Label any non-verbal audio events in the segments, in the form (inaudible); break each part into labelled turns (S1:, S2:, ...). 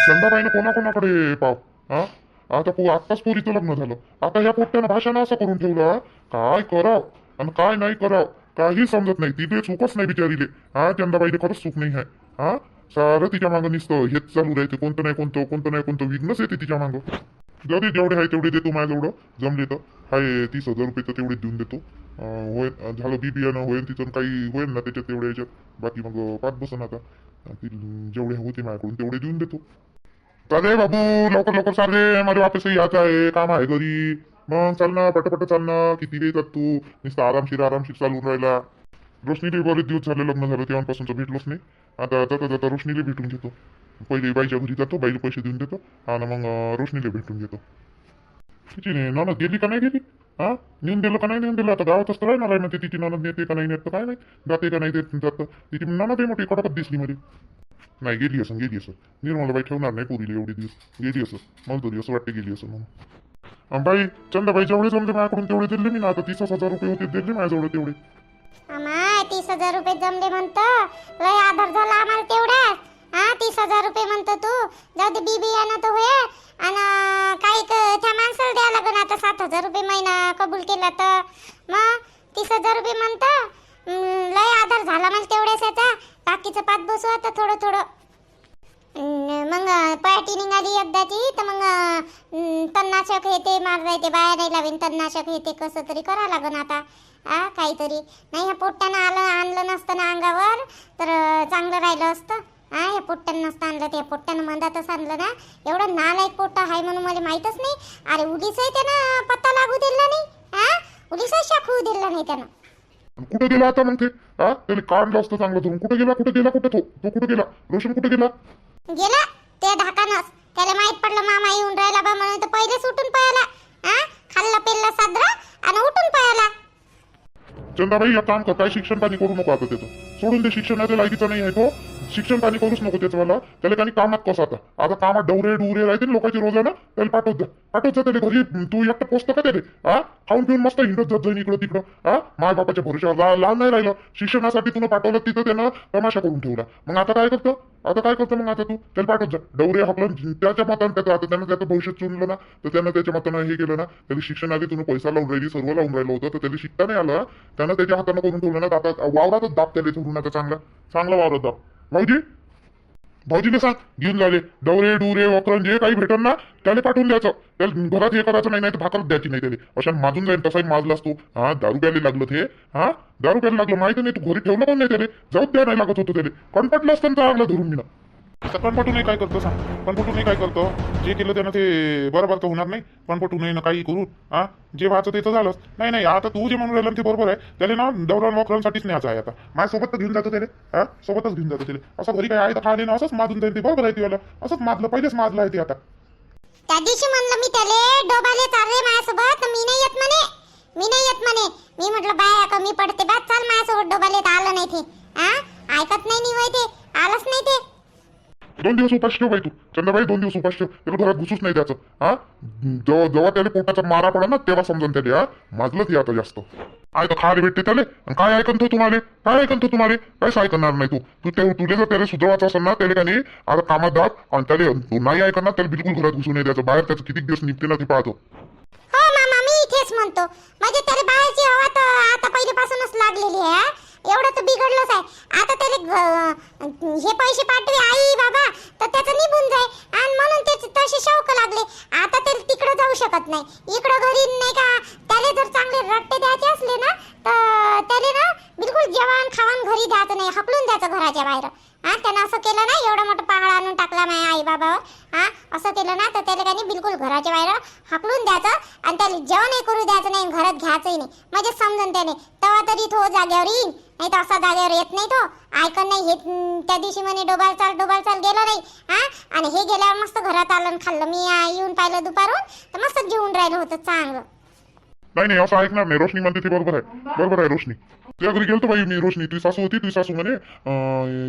S1: चंदाबाईनं कोणाकोणाकडे पाव? हा? आता पो आत्ताच पोरीचं लग्न झालं. आता ह्या पोट्ट्यानं भाषानं असं करून ठेवलं काय कराव? आणि काय नाही कराव? काही समजत नाही. तिथे चूकच नाही बिचारीले. हा चंदाबाईले खरंच चूक नाही आहे. हा? सारं तिच्या मागं नुसतं. हेच चालू राहते. कोणतं नाही कोणतं कोणतं नाही कोणतं. विघ्नच येते तिच्या मागं. जरी जेवढे आहे तेवढे देतो एवढं. जमले तर. हाय तीस हजार रुपये तर तेवढे देऊन देतो. होय होईल झालं बी बियाणं होईल तिथून काही होईल ना त्याच्यात तेवढ्या याच्यात. बाकी मग पाच बसन आता. जेवढे होते माझ्याकडून तेवढे देऊन देतो. चाले बाबू लवकर लवकर चाले माझ्या वापस यायचं आहे काम आहे घरी. मग चाल ना पटपट चाल ना किती वेळ जात तू? नुसतं आरामशीर आरामशीर चालून राहिला. रोशनीले बरेच दिवस झाले लग्न झालं तेव्हापासून भेटलोच नाही. आता जाता जाता रोशनीले भेटून घेतो. पहिले बाईच्या घरी जातो बाईला पैसे देऊन देतो आणि मग रोशनीले भेटून घेतो. तिची ननद गेली का नाही गेली? हा? नेऊन दिलं का नाही नेऊन दिलं? आता गावातच तर राहणार आहे ना ते तिची ननद नेते का नाही नेत काय नाही जाते का नाही देत जातं. तिची ननद आहे मोठी कडकच दिसली मध्ये नाही गेली असं गेली असं निर्मलाबाई ठेवणार नाही पुरीला एवढे दिवस. गेली असं मला तरी असं वाटते गेली असं म्हणून. बाई चंदाबाई जेवढे जमले माझ्याकडून तेवढे दिले मी ना. आता तीस हजार रुपये होते दिले माझ्याजवळ तेवढे.
S2: तीस हजार रुपये जमले म्हणतो. लय आधार झाला आम्हाला तेवढाच हा तीस हजार रुपये म्हणतो तू. जाऊ दे बी बियाणं तर होय. आणि काही त्या माणसाला द्यावं लागेल आता सात हजार रुपये महिना कबूल केला तर. मग तीस हजार रुपये म्हणतो. लय आधार झाला म्हणजे तेवढ्याच याचा. बाकीचं पात बसू आता थोडं थोडं. मग पार्टी निघाली एकदाची तर मग तन्नाशक तणनाशक हे ते मार ते बाया नाही लावीन तणनाशक हे ते कसं तरी करावं लागन आता. आ काहीतरी. नाही ह्या पोट्ट्यानं आलं आणलं नसतं ना अंगावर तर चांगलं राहिलं असतं. हा ह्या पोट्ट्यानं नसतं आणलं ते. पोट्ट्यानं मंदातच आणलं ना. एवढं नालायक पोट्टा आहे म्हणून मला माहीतच नाही. अरे उगीचही त्यानं पत्ता लागू दिला नाही. हा उगीचही शाखू दिला नाही त्यानं.
S1: कुठे गेला आता मग ते? हा? त्याला काढलं असतं चांगलं धरून कुठे गेला कुठे गेला कुठे तो? तो कुठे गेला? रोशन कुठे गेला?
S2: गेला? ते धाकानच त्याला माहीत पडलं मामा येऊन राहिला बा म्हणून तर पहिलेच उठून पळाला. हा? खाल्ला पेल्ला सादरा आणि उठून पळाला.
S1: चंदाबाई या काम कर. काय शिक्षण पाणी करू नको आता त्याचं. सोडून दे. शिक्षणाच्या लायकीचा नाही आहे तो. शिक्षण पाणी करूच नको त्याचं मला त्याला काही कामात कसं आता? आता कामात डवरे डुरे राहते ना लोकांची रोजानं त्याला पाठवत जा. पाठवत जा त्याला घरी. तू एकटं पोचतं का त्याला? हा खाऊन पिऊन मस्त हिंडत जात जाईन इकडं तिकडं. हा माय बापाच्या भरोशावर लहान नाही राहिलं. शिक्षणासाठी तुला पाठवलं तिथं त्यानं तमाशा करून ठेवला. मग आता काय करतं? आता काय करतं मग आता तू? त्याला पाठवत जा. डवरे हकलं त्याच्या मतानं त्याचं आता? त्यानं त्याचं भविष्य चुनलं ना? तर त्यानं त्याच्या मतानं हे केलं ना? त्याला शिक्षणाआधी तुम्ही पैसा लावून राहिली सर्व लावून राहिलं होतं. तर त्याला शिकता नाही आलं. त्यानं त्याच्या हातानं करून ठेवलं ना? आता वावरातच दाब त्याला धरून आता चांगला. चांगला वावरात दाब. भाऊजी? भाऊजीला सांग. घेऊन झाले डवरे डुरे वकरण जे काही भेटन ना त्याला पाठवून द्यायचं. त्याला घरात हे करायचं नाही नाही तर भाकरच द्यायची नाही त्याला अशा माजून जाईल तसाही माजला असतो. हा दारू प्यायला लागलं ते. हा दारू प्यायला लागलं माहिती नाही तू घरी ठेवलं पण नाही त्याला जाऊच द्या नाही लागत होतं त्याला कणपटलं असतं ना धरून मी
S3: आता कणपटूनही काय करतो सांग. नाही काय करतो? जे केलं त्यानं ते बरोबर तर होणार नाही. कणपटूनही ना काही करू. हा? जे व्हायचं ते तर झालंच. नाही नाही आता तू जे म्हणून राहिलं ते बरोबर आहे. त्याला ना दौरान वॉकरांसाठीच न्यायचं आहे आता. माझ्यासोबत तर घेऊन जातो त्याला. हा? सोबतच घेऊन जातो त्याला. असं घरी काय आहे तर खाली ना असंच माजून जाईल ते. बरोबर आहे ते असंच माजलं पहिलेच माजलं आहे ते आता.
S2: त्या दिवशी म्हणलं मी त्याले डोबाले चालले माझ्यासोबत. मी नाही येत म्हणे. मी नाही येत म्हणे. मी म्हटलं बाया कमी पडते बा. चाल माझ्यासोबत डोबा तर आलं नाही ते हा ऐकत नाही निवय ते आलंच नाही ते
S1: दोन दिवस उपास ठेव बाई तू. चंद्रबाई दोन दिवस उपास ठेव. त्याला घरात घुसूच नाही त्याचं. हा? जेव्हा जेव्हा त्याला पोटाचा मारा पडा ना तेव्हा समजून त्याले हा? माजलंच ते आता जास्त. आय तर खायला भेटते त्याले. आणि काय ऐकन तो तुम्हाला? काय ऐकन तो तुम्हाला? काहीच ऐकणार नाही तू. तू ते तुले जर त्याला सुधरवायचं असेल ना त्याला का नाही आता कामात दाब आणि त्याला तू नाही ऐकणार त्याला बिलकुल घरात घुसून नाही द्यायचं बाहेर त्याचं किती दिवस निघते ना ते पाहतो.
S2: हो मामा मी इथेच म्हणतो. म्हणजे त्याला बाहेरची हवा तर आता पहिल्यापासूनच लागलेली आहे एवढं तर बिघडलंच आहे. आता त्याला हे पैसे पाठवे आई बाबा तर त्याचं निघून जाय. आणि म्हणून त्याचे तसे शौक लागले. आता त्याला तिकडं जाऊ शकत नाही. इकडं घरी नाही का त्याला जर चांगले रट्टे द्यायचे असले ना तर त्याला ना बिलकुल जेवण खावण घरी द्यायचं नाही हकलून द्यायचं घराच्या बाहेर हा त्यानं असं केलं ना एवढं मोठं पहाड आणून टाकला माझ्या आई बाबावर हा असं केलं ना तर त्याला काही नाही बिलकुल घराच्या बाहेर हाकलून द्यायचं आणि त्याला जेवणही करू द्यायचं नाही घरात घ्यायचंही नाही म्हणजे समजून त्याने तेव्हा तरी तो जागेवर येईन नाही तर असा जागेवर येत नाही तो ऐकत नाही हे हम्म, त्या दिवशी म्हणे डोबाल चाल डोबाल चाल गेला नाही हा आणि हे गेल्यावर मस्त घरात आलं आणि खाल्लं मी आ, येऊन पाहिलं दुपारून तर मस्त जेवून राहिलं होतं चांगलं
S1: नाही नाही असं ऐकणार नाही. रोशनी म्हणते ते बरोबर आहे. बरोबर आहे रोशनी. तुझ्या घरी गेलतो बाई मी रोशनी. तुझी सासू होती तुझी सासू म्हणे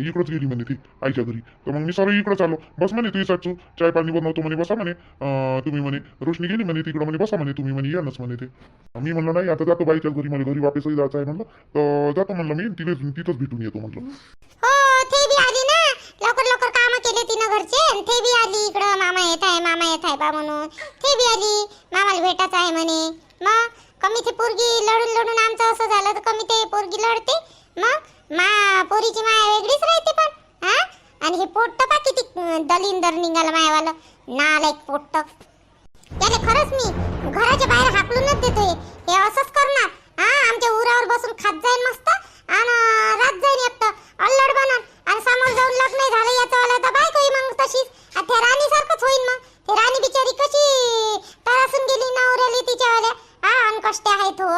S1: इकडंच गेली म्हणे ती आईच्या घरी. तर मग मी सर इकडंच आलो. बस म्हणे तुझी सासू. चाय पाणी बनवतो म्हणे बसा म्हणे. तुम्ही म्हणे रोशनी गेली म्हणे तिकडं म्हणे बसा म्हणे तुम्ही म्हणे या म्हणे ते. मी म्हणलं नाही आता जातो बाईच्या घरी मला घरी वापसही जायचं आहे म्हणलं. तर जातो म्हणलं मी तिथे तिथंच भेटून येतो म्हणलं.
S2: हो, ते बी आली ना. लवकर लवकर काम केले तिनं घरचे. ते बी आली बा म्हणून. ते बी आली मामाला भेटायचं आहे म्हणे. मग? कमी ते पोरगी लढून लढून आमचं असं झालं तर कमी ते पोरगी लढते. मग मा पोरीची माया वेगळीच राहते पण हा? आणि हे पोट्ट पा किती दलिंदर निघालं मायावालं. नालायक पोट्ट. त्याने खरंच मी घराच्या बाहेर हाकलूनच देतोय हे. असंच करणार. हा आमच्या उरावर बसून खात जाईल मस्त. आणि रात जाईन एकटं. अल्लड बनन. आणि समोर जाऊन लग्न झालं याचं आलं तर बायको ही मग तशीच आणि त्या राणी सारखंच होईल मग ते राणी बिचारी कशी तरासून गेली नवऱ्याली तिच्यावाल्या हा आणि कष्ट आहेत हो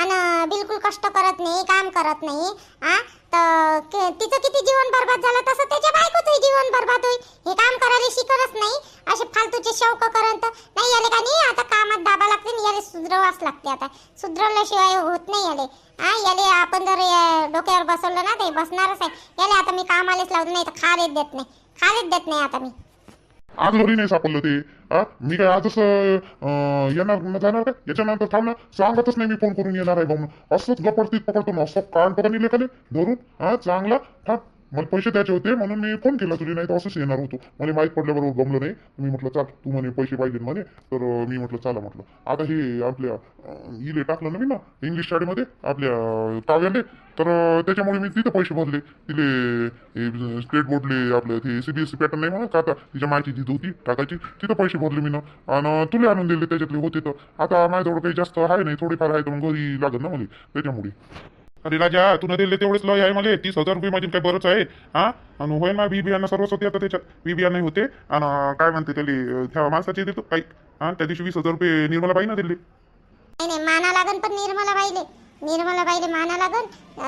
S2: आणि बिलकुल कष्ट करत नाही काम करत नाही हा तर के- तिचं किती जीवन बरबाद झालं तसं त्याच्या बायकोचंही जीवन बरबाद होईल हे काम करायला शिकतच नाही असे फालतूचे शौक करत नाही आले का नाही आता कामात दाबा लागते आणि याले सुधरवाच लागते आता सुधरवल्याशिवाय होत नाही याले हा याले आपण जर या डोक्यावर बसवलं ना ते बसणारच आहे याले आता मी कामालेच लावत नाही तर खालेच देत नाही खालेच देत नाही आता मी
S1: आज घरी नाही सापडलं ते. हा मी काय आजच अं, येणार न जाणार काय? याच्यानंतर थांब ना. सांगतच नाही मी फोन करून येणार आहे भाऊ. असंच गपडतीत पकडतो ना. असं कान पकडून लेखाले धरून? हा चांगला? थांब. मला पैसे द्यायचे होते म्हणून मी फोन केला. तुझे नाही तर असंच येणार होतो. मला माहीत पडल्याबरोबर गमलं नाही. मी म्हटलं चाल तू म्हणे पैसे पाहिजे म्हणे. तर मी म्हटलं चला म्हटलं. आता हे आपल्या इले टाकलं ना मी ना इंग्लिश शाळेमध्ये आपल्या अं, काव्याले. तर त्याच्यामुळे मी तिथे पैसे भरले. तिले स्टेट बोर्डले आपलं ते C B S C pattern नाही म्हणा का आता तिच्या माहिती दिली होती टाकायची. तिथं पैसे भरले मी ना. आणि तुला आणून दिले त्याच्यातले होते तर. आता माझ्याजवळ काही जास्त आहे नाही थोडेफार आहे तर मग घरी लागत ना मला त्याच्यामुळे.
S3: अरे राजा तुला दिले तेवढेच लय आहे मला तीस हजार रुपये माझी काय बरंच आहे? हा? आणि होईल ना बी बियाणं सर्वच होते आता त्याच्यात. बी बियाणं होते. आणि काय म्हणते त्याला त्या माणसाचे देतो काही. हा? त्या दिवशी वीस हजार रुपये निर्मला बाई ना दिले.
S2: नाही नाही माना लागन पण निर्मला बाईले निर्मला बाईले माना लागन.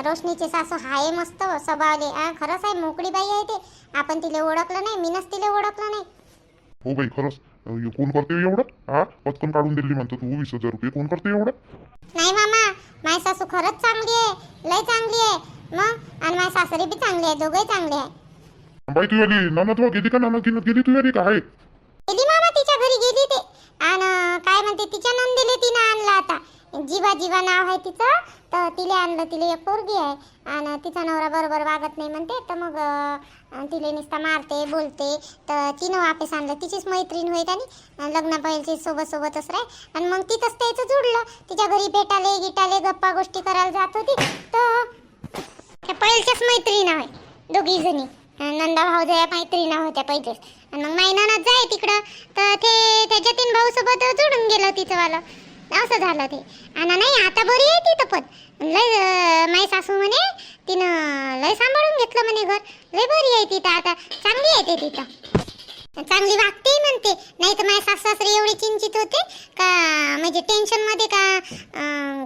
S2: रोशनीचे सासू हाय मस्त स्वभावले. हा खरंच आहे मोकळी बाई आहे ते. आपण तिला ओळखलं नाही मीनच तिला ओळखलं नाही.
S1: हो बाई खरंच. अं, कोण करते एवढं? हा? पटकन काढून दिली म्हणतो तू वीस हजार रुपये. कोण करते एवढं?
S2: नाही मामा. माझी सासू खरंच चांगली आहे लय चांगली आहे. मग? आणि माझी सासरी बी चांगली आहे दोघंही चांगले आहे.
S1: बाई तू आली ननद गेली का ननद गिनत गेली तू आली का आहे?
S2: गेली मामा तिच्या घरी गेली ते. आणि काय म्हणते तिच्या नंदीले तिनं आणलं आता. जीवा जीवा नाव आहे तिचं तर तिले आणलं तिले एक पोरगी आहे. आणि तिचा नवरा बरोबर वागत नाही म्हणते तर मग अं, तिले नुसता मारते बोलते. तर तिनं वापस आणलं. तिचीच मैत्रीण होईल आणि लग्न पहिलची सोबत सोबतच राही आणि मग तिथंच त्याचं जुडलं. तिच्या घरी भेटाले गिटाले गप्पा गोष्टी करायला जात होती. तर त्या पहिल्याच मैत्रीण आहे. दोघी जणी. नंदा भाऊ जया मैत्रीण होत्या पहिलेच. आणि मग महिनानाच जाय तिकडं. तर ते त्या तीन भाऊ सोबत जुडून गेलं तिचं वालं. असं झालं ते. आणि नाही आता बरी आहे तिथं पण. लय माय माई सासू म्हणे तिनं लय सांभाळून घेतलं म्हणे घर. लय बरी आहे तिथं आता. चांगली आहे ते तिथं. चांगली वागते म्हणते. नाही तर माझ्या सासू सासरे एवढे चिंतित होते का म्हणजे टेन्शनमध्ये का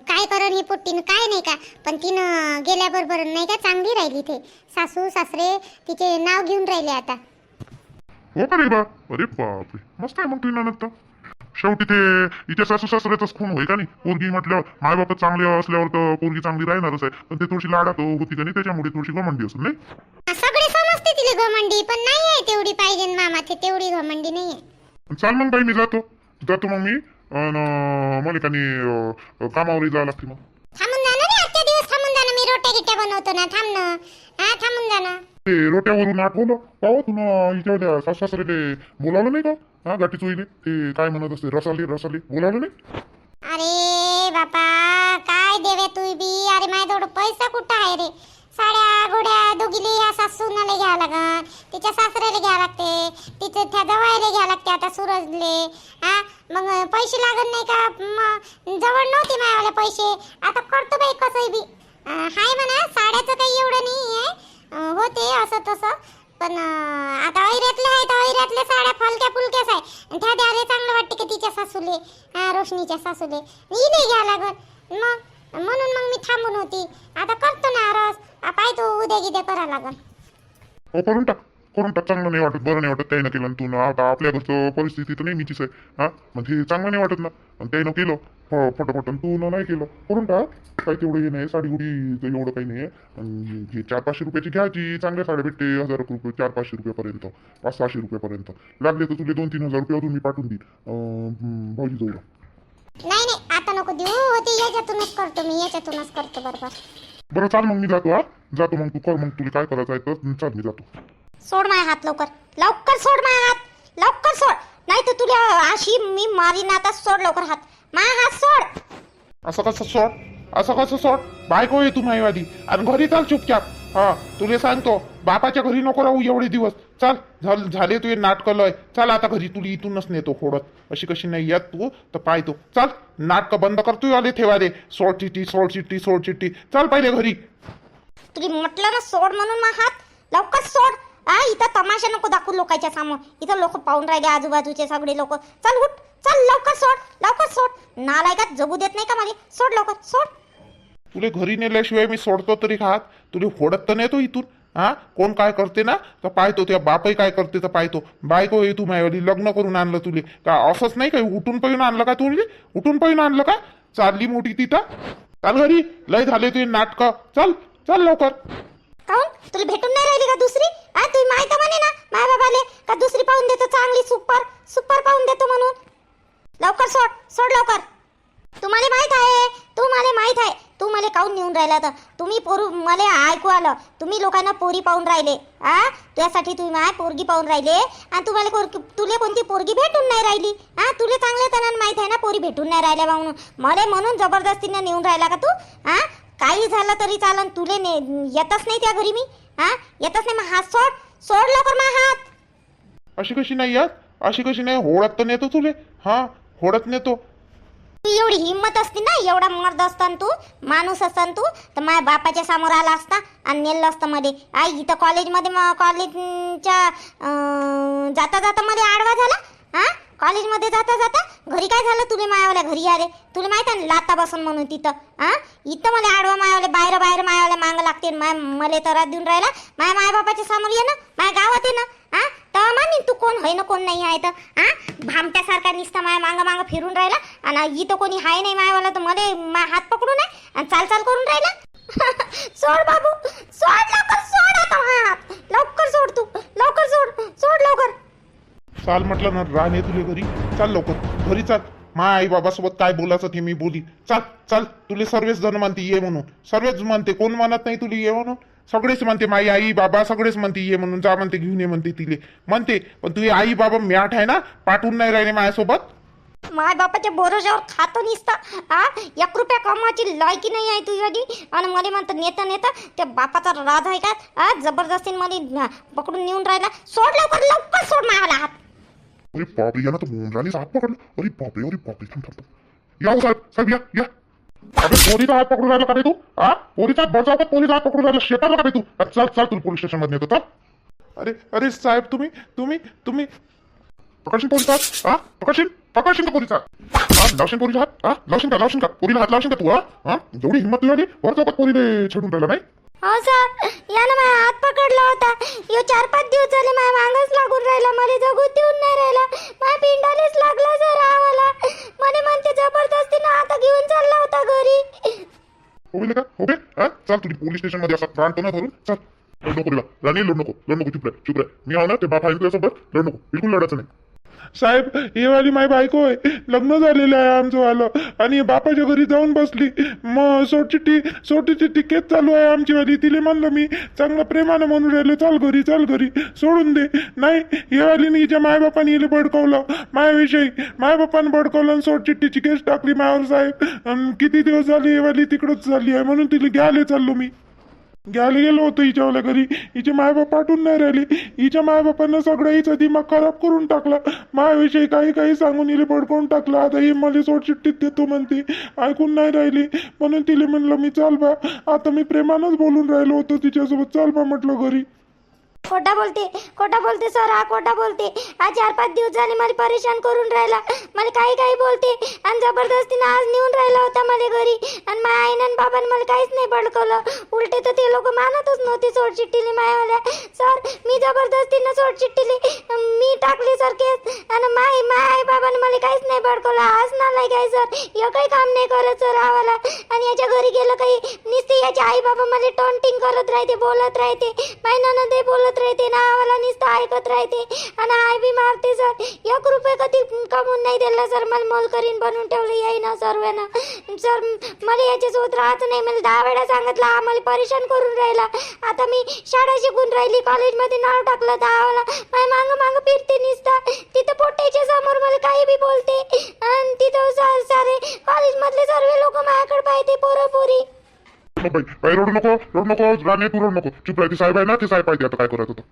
S2: काय करण ही पोट्टीनं काय नाही का. पण तिनं गेल्याबरोबर नाही का चांगली राहिली ते. सासू सासरे तिचे नाव घेऊन राहिले आता.
S1: हो का रे बा? अरे बापरे. मस्त आहे मग तुझी ननद तर शेवटी ते हिच्या सासू सासऱ्याचाच खून होय का नाही? पोरगी म्हटल्यावर माय बाप चांगले असल्यावर तर पोरगी चांगली राहणारच आहे. पण ते थोडीशी लाडात होती का नाही? त्याच्यामुळे थोडीशी गमंडी असेल नाही?
S2: सगळे समजते तिला घमंडी पण नाही आहे तेवढी पाहिजे मामा ते तेवढी घमंडी नाही आहे.
S1: चाल मग बाई मी जातो. जातो मग मी. मला का कामावर जावं लागते मग.
S2: थांबून जा ना रे आजच्या दिवस थांबून जा ना मी रोट्या गिट्या बनवतो ना थांब ना. हा थांबून जा ना.
S1: ते रोट्यावरून आठवलं. पाहो तुला हिच्या त्या सासू बोलावलं नाही का? हा गाठी चोईले. ते काय म्हणत असते? रसाले रसाले. बोलावलं नाही?
S2: अरे बापा काय देवे तू बी? अरे माझ्याजवळ पैसा कुठं आहे रे? साड्या घोड्या दोघीले या सासूनाला घ्यावं लागन. तिच्या सासऱ्याला घ्यावं लागते. तिचे त्या जवळले घ्यावं लागते आता सूरजले. हा मग पैसे लागत नाही का? जवळ नव्हते माझ्यावाले पैसे. आता करतो बाई कसंही बी. हाय म्हणा साड्याचं काही एवढं नाही आहे. होते असं तसं. पण आता ऐऱ्यातले आहे तर ऐऱ्यातल्या साड्या फलक्या फुलक्याच आहे आणि त्या द्यायला चांगलं वाटते की तिच्या सासूले हा रोशनीच्या सासूले. इले घ्या लागत मग म्हणून मग मी थांबून होती. आता करतो ना रस पाय तो उद्या गिद्या करा लागन
S1: हो करून टाक. करून टाक. चांगलं नाही वाटत बरं नाही वाटत त्यानं केलं आणि तू ना आता आपल्या घरचं परिस्थिती तर नेहमीचीच आहे. हा? म्हणजे चांगलं नाही वाटत ना. आणि त्यानं केलं. हो फटाफट आणि तू न नाही केलं. करून टाक. काही तेवढं हे नाही साडी गुडी एवढं काही नाही. आणि हे चार पाचशे रुपयाची घ्यायची. चांगल्या साड्या भेटते हजार रुपये चार पाचशे रुपयापर्यंत. पाच सहाशे रुपयापर्यंत. लागले तर तुला दोन तीन हजार रुपये अजून मी पाठवून देईन. भाऊजी जवळ.
S2: नाही नाही आता नको देऊ. होती याच्यातूनच करतो मी याच्यातूनच करतो बरोबर.
S1: बरं चाल मग मी जातो हा. जातो मग तू कर मग तुला काय करायचं आहे तर. चाल मी जातो.
S4: सोड माझा हात लवकर. लवकर सोड माझा हात. लवकर सोड. नाही तर
S5: तुला अशी मी मारीन आता. सोड लवकर हात. मा हात सोड.
S3: असं कसं सोड? असं कसं सोड? बायको आहे तू माईवादी. आणि घरी चाल चुपचाप. हा तुला सांगतो बापाच्या घरी नको राहू एवढे दिवस. चाल झाल झाले तुझे नाटक लय. चाल आता घरी तुला इथूनच नेतो खोडत अशी कशी नाही येत तू? तर पाहतो चाल नाटक बंद कर तू आले ठेवा रे सोड चिट्टी सोड चिट्टी सोड चिट्टी चाल पहिले घरी.
S5: तुला म्हटलं ना सोड म्हणून मा हात. लवकर सोड. आ इथं तमाशा नको दाखवू लोकांच्या समोर. इथं लोक पाहून राहिले आजूबाजूचे सगळे लोक. चल उठ. चल लवकर सोड लवकर सोड. नालायकात जगू देत नाही का मला सोड लवकर सोड.
S3: तुले घरी नेल्याशिवाय मी सोडतो तरी खात तुले फोडत तर नेतो इथून. हा? कोण काय करते ना? तर पाहतो त्या बापही काय करते तर पाहतो. बायको ये तू मायवाली लग्न करून आणलं तुले. का असंच नाही काय उठून पळून आणलं का तुले? उठून पळून आणलं का? चालली मोठी तिथं. चाल घरी. लय झाले तुझे नाटक. चल चल लवकर.
S5: काऊन? तुला भेटून नाही राहिली का दुसरी? आ तुम्ही माहीत म्हणे ना माय बाबाले का दुसरी पाहून देतो चांगली सुपर सुपर पाहून देतो म्हणून. लवकर सोड सोड लवकर. तुम्हाला माहीत आहे तुम्हाला माहीत आहे तू मला काऊन नेऊन राहिला तर? तुम्ही पोरू मला ऐकू आलं तुम्ही लोकांना पोरी पाहून राहिले आ? त्यासाठी तुम्ही माय पोरगी पाहून राहिले आणि तुम्हाला कोर- तुले कोणती पोरगी भेटून नाही राहिली हा तुले चांगल्या तणानं माहीत आहे ना पोरी भेटून नाही राहिल्या म्हणून. मला म्हणून जबरदस्तीने नेऊन राहिला का तू हा काही झालं तरी चालन तुले ने येतच नाही त्या घरी मी हा येतच नाही मग हात सोड सोड लवकर मग हात.
S3: अशी कशी नाही यात? अशी कशी नाही होळात तर नेतो तुले हा? होळत नेतो.
S5: तू एवढी हिंमत असती ना एवढा मर्द असताना तू माणूस असताना तू तर माझ्या बापाच्या समोर आला असता आणि नेलं असतं मध्ये. आई इथं कॉलेजमध्ये मग कॉलेजच्या जाता जाता मध्ये आडवा झाला हा? कॉलेजमध्ये जाता जाता घरी काय झालं? तुले मायावाल्या घरी आले तुला माहीत आहे ना लाता बसून म्हणून तिथं हा इथं मला आडवा मायावाले बाहेर बाहेर मायावाल्या मांग लागते माय मला तर देऊन राहिला. माया मायबापाच्या समोर ये ना माया गावात आहे ना हा तेव्हा मानी तू कोण होय ना कोण नाही आहे तर हा भामट्यासारखा निसता माया मागं मांग फिरून राहिला. आणि इथं कोणी हाय नाही मायावाला तर मध्ये माय हात पकडून आहे आणि चाल चाल करून राहिला. (laughs) सोड बाबू सोड लवकर सोड आता हात. लवकर सोड तू लवकर सोड सोड लवकर.
S3: चाल म्हटलं ना राहणे तुले घरी. चाल लवकर. घरी चाल. मा आई बाबासोबत काय बोलायचं ते मी बोली. चाल चाल. तुले सर्वच जण म्हणते ये म्हणून. सर्वच म्हणते कोण म्हणत नाही तुले ये म्हणून? सगळेच म्हणते माई आई बाबा सगळेच म्हणते ये म्हणून. जा म्हणते घेऊन ये म्हणते तिले. म्हणते पण तुझी आई बाबा म्याठ आहे ना? पाठवून नाही राहिले माझ्यासोबत
S5: माय बापाच्या बोरोजावर खातो निसता आ? एक रुपया कमवायची लायकी नाही आहे तुझ्यासाठी आणि मला म्हणतं नेता नेता त्या बापाचा राज आहे का? आ? जबरदस्तीने मला पकडून नेऊन राहिला. सोड लवकर लवकर सोड मायाला हात.
S1: अरे बापरे यानं तर मुंजानीचा हात पकडला अरे बापरे अरे बापरे थांब थांब थांब. या हो साहेब साहेब या या। अरे पोरीचा हात पकडून राहिला का रे तू हा? पोरीचा हात बजावतात पोरीचा हात पकडून राहिला शेताला का रे तू। अरे चल चल तुला पोलीस स्टेशनमध्ये नेतो
S3: अरे अरे साहेब तुम्ही तुम्ही तुम्ही।
S1: पकडशील पोरीचा हात हा? पकडशील पकडशील का पोरीचा? हा लावशील पोरीचा हात हा? लावशील का लावशील का। पोरीला हात लावशील का तू हा? हा? जेवढी हिंमत तुझी वर चौकात पोरीने छेडून राहिला नाही?
S5: हो सर यानं माझा हात पकडला होता. यो चार पाच दिवस झाले माझ्या मागच लागून राहिला. मला जगू देऊन नाही राहिला. माझ्या पिंडालेच लागला सर आवाला मला म्हणते जबरदस्तीनं आता घेऊन चालला होता घरी.
S1: होईल का? हो बे हा? चल तुझी पोलीस स्टेशनमध्ये असा प्राण तो ना धरून? चल. लढ नको तिला. राणी लढ नको. लढ नको चुप रे चुप रे मी आहे ना ते बाप आहे तुझ्यासोबत? लढ नको. बिलकुल लढायचं नाही.
S3: साहेब हे वाली माय बायको आहे. लग्न झालेलं आहे आमचं वालं. आणि बापाच्या घरी जाऊन बसली. मग सोटीची सोटीची केस चालू आहे आमची वाली. तिले म्हणलं मी चांगलं प्रेमानं म्हणून राहिलो. चाल घरी चाल घरी. सोडून दे. नाही हे वालीने हिच्या मायबापाने हिला भडकवलं. मायाविषयी मायबापानं भडकवलं आणि सोटचिट्टीची केस टाकली मायावर साहेब. किती दिवस झाले हे वाली तिकडंच झाली आहे. म्हणून तिला घ्यायला चाललो मी. घ्यायला गेलो होतो हिच्यावाल्या घरी. हिचे मायबाप पाठवून नाही राहिले. हिच्या मायबापानं सगळं हिचा दिमाग खराब करून टाकला. मायाविषयी काही काही सांगून हिला पडकवून टाकला. आता ही मला सोडचिट्टीत देतो म्हणते. ऐकून नाही राहिली. म्हणून तिला म्हणलं मी चाल बा. आता मी प्रेमानंच बोलून राहिलो होतो तिच्यासोबत. चाल बा म्हटलं घरी.
S5: खोटा बोलते. खोटा बोलते सर. हा खोटा बोलते. हा चार पाच दिवस झाले मला परेशान करून राहिला. मला काही काही बोलते. जबरदस्तीनं आज नेऊन राहिला होता मला घरी. आणि माझ्या आईनं आणि बाबांनी मला काहीच नाही भडकवलं उलटे तर ते लोक मानतच नव्हते सोडचिट्टीले मायावाल्या सर मी जबरदस्तीनं सोडचिट्टीले मी टाकली सर केस. आणि माय माय आई बाबांनी मला काहीच नाही भडकवलं आज नाही काय सर. हे काही काम नाही करत सर आवाला आणि याच्या घरी गेलं काही नुसते याचे आई बाबा मला टॉन्टिंग करत राहते बोलत राहते. महिन्यानं ते बोलत राहते ना आम्हाला नुसतं ऐकत राहते. आणि आई बी मारते सर. एक रुपये कधी कमवून नाही दिला सर. मला मोलकरीन बनवून ठेवलं ना सर्व सर मला याच्यासोबत राहत नाही मला दहा वेळा सांगितलं आम्हाला परेशान करून राहिला. आता मी शाळा शिकून राहिली कॉलेजमध्ये नाव टाकलं दहावाला माय मागं मागं फिरते निसता. तिथं पोट्याच्या समोर मला
S1: काही बी
S4: बोलते. आणि तिथं सारे कॉलेजमधले सर्व लोक माझ्याकडे पाहते पोरं पोरी
S1: बाई रडू नको रडू नको राणे तू रडू नको. चुप राहते साहेब आहे ना ते साहेब पाहिजे आता काय करत होतं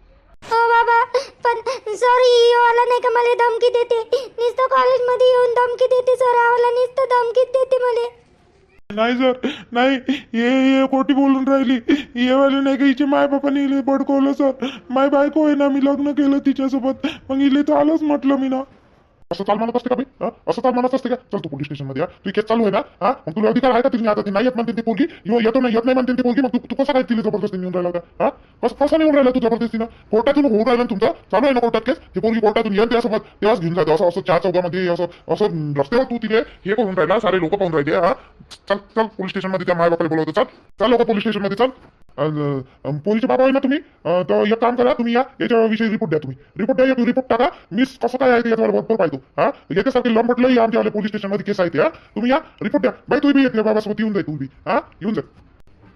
S2: हो बाबा पण सॉरी आला नाही का मला धमकी देते? नुसतं कॉलेजमध्ये येऊन धमकी देते सर आम्हाला नुसतं धमकीच देते मला.
S3: नाही सर नाही हे हे खोटी बोलून राहिली. हे वाले नाही का हिचे माय बापाने इले भडकवलं सर माय बायको आहे ना मी लग्न केलं तिच्यासोबत. मग इले चालच म्हटलं मी ना.
S1: असं चाल म्हणत असते का हा? असं चाल म्हणत असते का? चल तू पोलीस स्टेशनमध्ये या तुझी केस चालू आहे ना? हा? मग तुला अधिकार आहे का तिने आता? ती नाही येत म्हणते ती पोरगी? किंवा येतो नाही येत नाही म्हणते ती पोरगी? मग तू तू कसा काय तिला जबरदस्ती नेऊन राहिला होता? हा? बस कसं येऊन राहिला तू जबरदस्तीनं कोर्टातून होऊन राहिलं ना तुमचं? चालू आहे ना कोर्टात केस? हे पोरगी कोर्टातून येईल त्यासोबत. तेव्हाच घेऊन जातो. असं असं चार चौकामध्ये असं असं रस्त्यावर तू तिथे हे करून राहिला सारे लोक पाहून राहिले हा? चल चल पोलीस स्टेशनमध्ये त्या माय बोलवतो. चल चल लोक पोलीस स्टेशनमध्ये चल पोलीसचे बाबा आहे ना तुम्ही? तर एक काम करा तुम्ही या. याच्याविषयी रिपोर्ट द्या तुम्ही. रिपोर्ट द्या एक रिपोर्ट टाका. मी कसं काय आहे ते याच्यावर भरपूर पाहतो हा? याच्यासारखे म्हटलं आमच्या पोलीस स्टेशनमध्ये केस ते हा? तुम्ही या. रिपोर्ट द्या. बाई तुम्ही बी बाबासोबत येऊन जाईल तुम्ही हा? येऊन जा.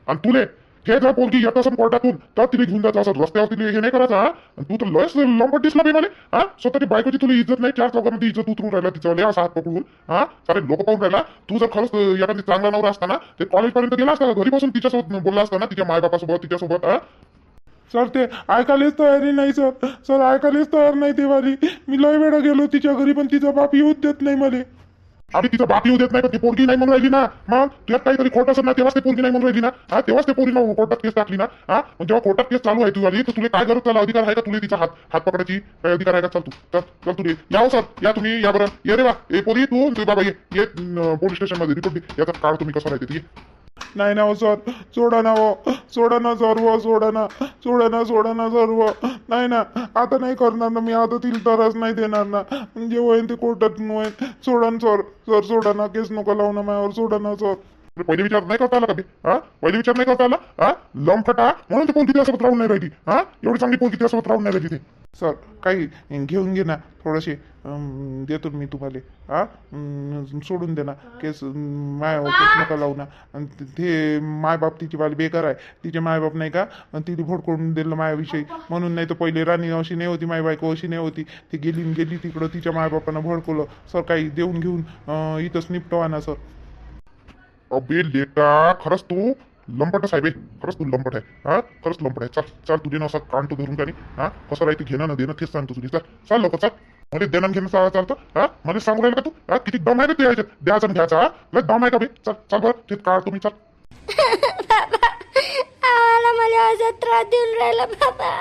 S1: आणि तुले हे जर पोरगी येत असं कोर्टातून. तर तिने घेऊन जायचं असं रस्त्यावर तिने हे नाही करायचं हा? आणि तू तर लयच लंबट दिसला बे मला हा? स्वतःची बायकोची तुला इज्जत नाही चार चौकामध्ये इज्जत उतरून राहिला तिच्यावर असा हात पकडून हा? सारे लोक पाहून राहिला. तू जर खरंच एखादी चांगला नवरा असताना ते कॉलेजपर्यंत गेला असता घरी बसून तिच्यासोबत बोलला असता ना तिच्या मायबापासोबत तिच्यासोबत हा?
S3: सर ते ऐकायलाच तयारी नाही सर. सर ऐकायलाच तयार नाही ते वाली मी लय वेळा गेलो तिच्या घरी पण तिचा बाप येऊच देत नाही मला.
S1: आम्ही तिचा बाप येऊ देत नाही तर ती पोरगी नाही म्हणून राहिली ना. मग तुझ्यात काहीतरी खोट असत ना तेव्हाच ते पोरगी नाही म्हणून राहिली ना. हा तेव्हाच ते पोरीनं कोर्टात केस टाकली ना. हा जेव्हा कोर्टात केस चालू आहे तुझी तर तुला काय गरज? त्याला अधिकार आहे का तुला तिचा हात? हात पकडायची काय अधिकार आहे का? चालतो तर चल तुझे या हो सर. या तुम्ही या बरं. ये रे वा ए पोरी तू बाबा ये. पोलीस स्टेशनमध्ये. रिपोर्ट याचा काळ तुम्ही कसा राहते? ते
S3: नाही ना हो सर. सोडा ना हो. सोडा ना सर्व हो, सोडा ना. सोडा ना सोडा ना सर्व हो. नाही ना. आता नाही करणार ना मी. आता तिला त्रास नाही देणार ना. जे होईन ते कोर्टात होईन. सोडा ना सर. सर सोडा ना. केस नको लावू ना माझ्यावर. सोडा ना सर.
S1: पहिले विचार नाही करता आला कधी हा? पहिले विचार नाही करता आला? हा? लंफटा म्हणून ती पोरगी त्यासोबत राहून नाही राहिली. हा? एवढी चांगली पोरगी त्यासोबत राहून नाही राहिली ते.
S3: सर काही घेऊन घे ना. थोडेसे देतो मी तुम्हाला. हा? अं, सोडून दे ना केस माय केस नका लावू ना. ते- मायबाप तिची वाली बेकार आहे. तिचे मायबाप नाही का? तिने भडकून दिलं माझ्याविषयी म्हणून नाही तर पहिले राणी अशी नाही होती माय बायको अशी नाही होती. ती गेली गेली तिकडं तिच्या मायबापानं भडकवलं. सर काही देऊन घेऊन इथंच निपटवा ना सर.
S1: अबे लेका खरंच तू लंपट साहेब खरंच तू लंपट आहे. हा? खरंच लंपट आहे. चल चल तुझे नाव काढतो धरून का नाही हा? कसं राहते घेणं ना देणं तेच सांगतो तुझी. चल चाल लोक चल. मला देणं घेणं चाल चालतं. हा? मला सांगू राहिलं का तू? हा? किती दम आहे का ते याच्यात द्यायचं घ्यायचा हा? लय दम आहे का बे? चल चल बरं. ते काढ तुम्ही चल. (laughs)
S2: आम्हाला मला असा त्रास देऊन राहिला बाबा.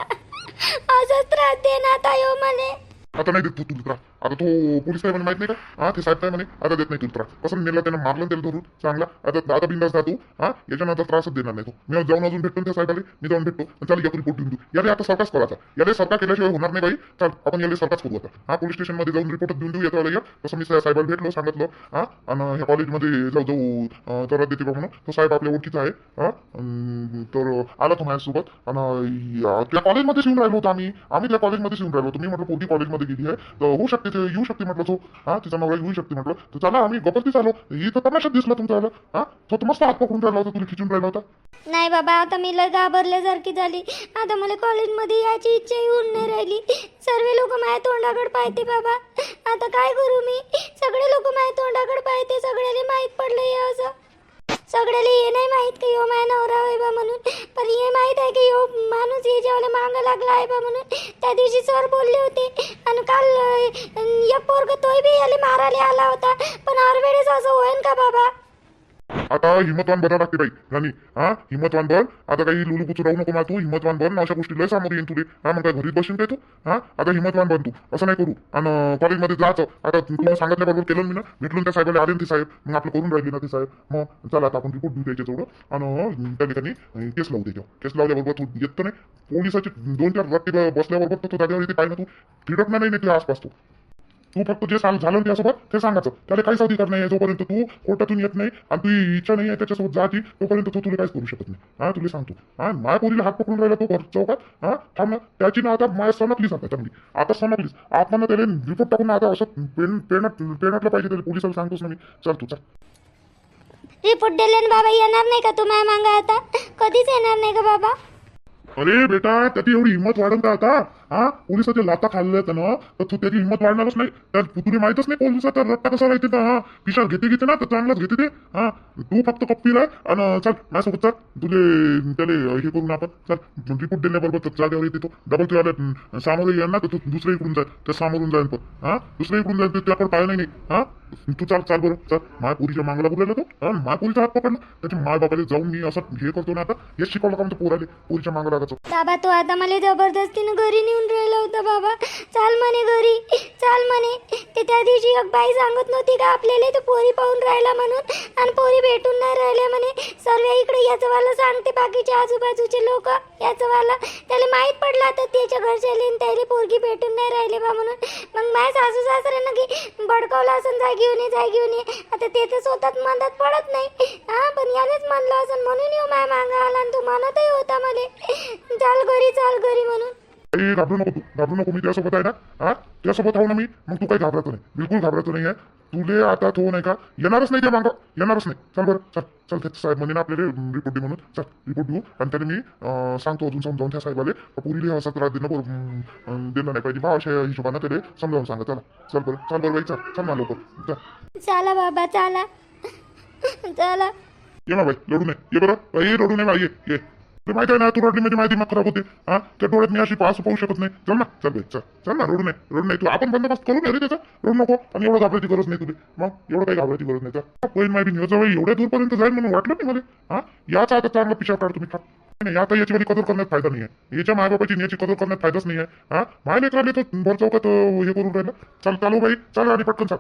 S2: असा त्रास देण्यात आयो मला
S1: आता नाही देत तू तुला त्रास आता तो पोलीस काय म्हणे माहीत नाही का? हा ते साहेब काय म्हणे आता देत नाही तुला त्रास. कसं नेलं त्यानं मारलं त्याला धरून चांगला. आता आता बिंदास जा तू हा याच्यानंतर त्रासच देणार नाही तो. मी जाऊन अजून भेटतो त्या साहेबाला मी जाऊन भेटतो. आणि चाल रिपोर्ट देऊन देऊ. याला आता सरकारच करायचा. याला सरकार केल्याशिवाय होणार नाही बाई. चाल आपण याला सरकारच करू आता. हा पोलीस स्टेशनमध्ये जाऊन रिपोर्ट देऊन देऊ येतो या. तसं मी साहेबाला भेटलो सांगितलं हा आणि ह्या कॉलेजमध्ये जाऊ जाऊ तर देते बा म्हणून. तो साहेब आपल्या ओळखीचा आहे हा तर आला तो माझ्यासोबत. आणि त्या कॉलेजमध्ये येऊन राहिलो होतो आम्ही. आम्ही त्या कॉलेजमध्ये येऊन राहिलो होतो. मी म्हटलं कोणती कॉलेजमध्ये गेली आहे. तर होऊ शकते येऊ शकते म्हटलं तो. हा तिचा नवरा येऊ शकते म्हटलं. तर चला आम्ही गपतीच आलो. इथं तमाशात दिसला तुमचा आला. हा तो तर मस्त हात पकडून राहिला होता तुला खिचून राहिला होता.
S2: नाही बाबा आता मी लय घाबरल्यासारखी झाली. आता मला कॉलेजमध्ये यायची इच्छा येऊन नाही राहिली. सर्व लोक माझ्या तोंडाकडे पाहते बाबा. आता काय करू मी? सगळे लोक माझ्या तोंडाकडे पाहते. सगळ्याला माहीत पडलं हे असं. सगळ्याला हे नाही माहीत की यो माया नवरा आहे बा म्हणून. पण हे माहीत आहे की यो माणूस हे जेवायला मागं लागला आहे बा म्हणून. त्या दिवशी सर बोलले होते. आणि काल एक पोरग तोय बी याला मारायला आला होता. पण हर वेळेस असं होईन का बाबा?
S1: आता हिम्मतवान बना लागते बाई. राणी हा? हिम्मतवान बन. आता काही लुलू पुचू राहू नको मा तू. हिम्मतवान बन. अशा गोष्टी लय सामोर येईन तुले. हा मग काय घरीच बसून काय तू? हा? आता हिम्मतवान बन तू. असं नाही करू. आणि कॉलेजमध्ये जायचं आता तुम्हाला सांगितल्याबरोबर केलं मी ना. भेटून त्या साहेबाला आले ते साहेब. मग आपलं करून राहिली ना ते साहेब. मग चला आता आपण रिपोर्ट देऊ त्याच्या तेवढं. आणि त्या ठिकाणी केस लावू त्याच्यावर. केस लावल्याबरोबर तू येत नाही. पोलिसाचे दोन चार रट्टे बसल्याबरोबर तर तू जागेवर येते. पाहिजे तू. फिरत नाही नाही तुझ्या आसपास तू. तू फक्त जे साल झालं त्यासोबत ते सांगायचं. त्याला काहीच अधिकार नाही जोपर्यंत तू कोर्टातून येत नाही आणि तुझी इच्छा नाही आहे त्याच्यासोबत जायची तोपर्यंत तो तुला काहीच करू शकत नाही. हा तुला सांगतो. हा माया पोरीला हात पकडून राहिला तो चौकात. हा थांब ना. त्याची ना आता माया सणकलीच आता चांगली. आता सणकलीच आपण ना त्याला रिपोर्ट टाकून आता असं पेन पेनट पेनटलं पाहिजे त्याला. पोलिसाला सांगतोस ना मी चल तू चल.
S2: रिपोर्ट दिले ना बाबा येणार नाही का तू माझ्या मागं आता? कधीच येणार नाही का बाबा?
S1: अरे बेटा त्याची एवढी हिंमत वाढून का आता? हा? पोलिसाच्या लाता खाल्ल्या त्यानं तर तू त्याची हिंमत वाढणारच नाही. तर तुला माहितच नाही पोलिसाचा रट्टा कसा राहते तर हा? पिशार घेते घेते ना तर चांगलाच घेते ते. हा? तू फक्त कप्पीला आणि चल माझ्यासोबत चल. तुले त्याला हे करून आपण चल. रिपोर्ट देण्याबरोबर तर जागेवर येते तो. डबल तू आल्या सामोरे येणार ना तर तू दुसऱ्या इकडून जाय. त्या सामोरून जाईन पण. हा? दुसऱ्या इकडून जाईन तू त्याकडे पाहिलं नाही. हा? तू चाल चाल बरं. चल. माय पुरीच्या मागला बोलायला तो. हा? माय पुरीचा हात पकडला. त्याच्या माय बाबाला जाऊन मी असं हे करतो ना आता. हे शिकवलं का म्हणतो पोराले? पुरीच्या मांगला
S4: बाबा तो आता मला जबरदस्तीनं घरी येऊन राहिला होता बाबा. चाल म्हणे घरी. चाल म्हणे. ते त्या दिवशी एक बाई सांगत नव्हती का आपल्याला तो पोरी पाहून राहिला म्हणून? आणि पोरी भेटून नाही राहिल्या म्हणे. सर्व इकडे याचं वाला सांगते बाकीचे आजूबाजूचे लोक. याचं वाला त्याला माहीत पडला तर त्याच्या घरच्याले आणि त्याला पोरगी भेटून नाही राहिले बा म्हणून. मग माझ्या सासू सासऱ्यानं की बडकावलं असं जाय घेऊन ये जाय घेऊन ये. आता ते तर स्वतःच मनात पडत नाही. हा पण यानेच म्हणलं असं म्हणून येऊ माय मागं आला आणि तो म्हणतही होता मला. चाल घरी चाल घरी म्हणून.
S1: ए घाबरू नको तू. घाबरू नको मी त्यासोबत आहे ना? हा? त्यासोबत राहू ना मी? मग तू काही घाबरायचं नाही. बिलकुल घाबरायचं नाही आहे तुले आता तो नाही का? येणारच नाही त्या मागं. येणारच नाही. चल बरं. चल. चल ते साहेब म्हणे ना आपल्याला रिपोर्ट दे म्हणून. चल रिपोर्ट देऊ. आणि त्याने मी सांगतो अजून समजावून त्या साहेबाले. पुरीले असा त्रास देणं दिलं नाही पाहिजे. बा अशा हिशोबानं त्याला समजावून सांगा. चला. चल बरं. चल बरं बाई चल. चल ना लवकर. चल.
S4: चला बाबा चला. चला.
S1: ये ना बाई रडू नये. ये बरं. बाई रडू नये बाई. ये ये. तुला माहिती आहे ना तू रडली म्हणजे माहिती मग खराब होते हा? त्या डोळ्यात मी अशी पास पाहू शकत नाही. चल ना चल बे चल. चल ना रोड नाही रोड नाही तू आपण बंदोबस्त करू नये रे त्याचा. रोड नको. आणि एवढं घाबरायची गरज नाही तुझी. मग एवढं काही घाबरायची गरज नाही. तर पहिली माहिती नियोजन बाई एवढ्या दूरपर्यंत जाईल म्हणून वाटलं नाही मला. हा? याचा आता चांगला पिशा काढ तुम्ही नाही आता याची वाली कदर करण्यात फायदा नाही आहे याच्या मायबापाची याची कदर करण्यात फायदाच नाही आहे हा? माय लेकराले तो भर चौकात हे करून राहिलं. चल चालू बाई. चल आणि पटकन चाल.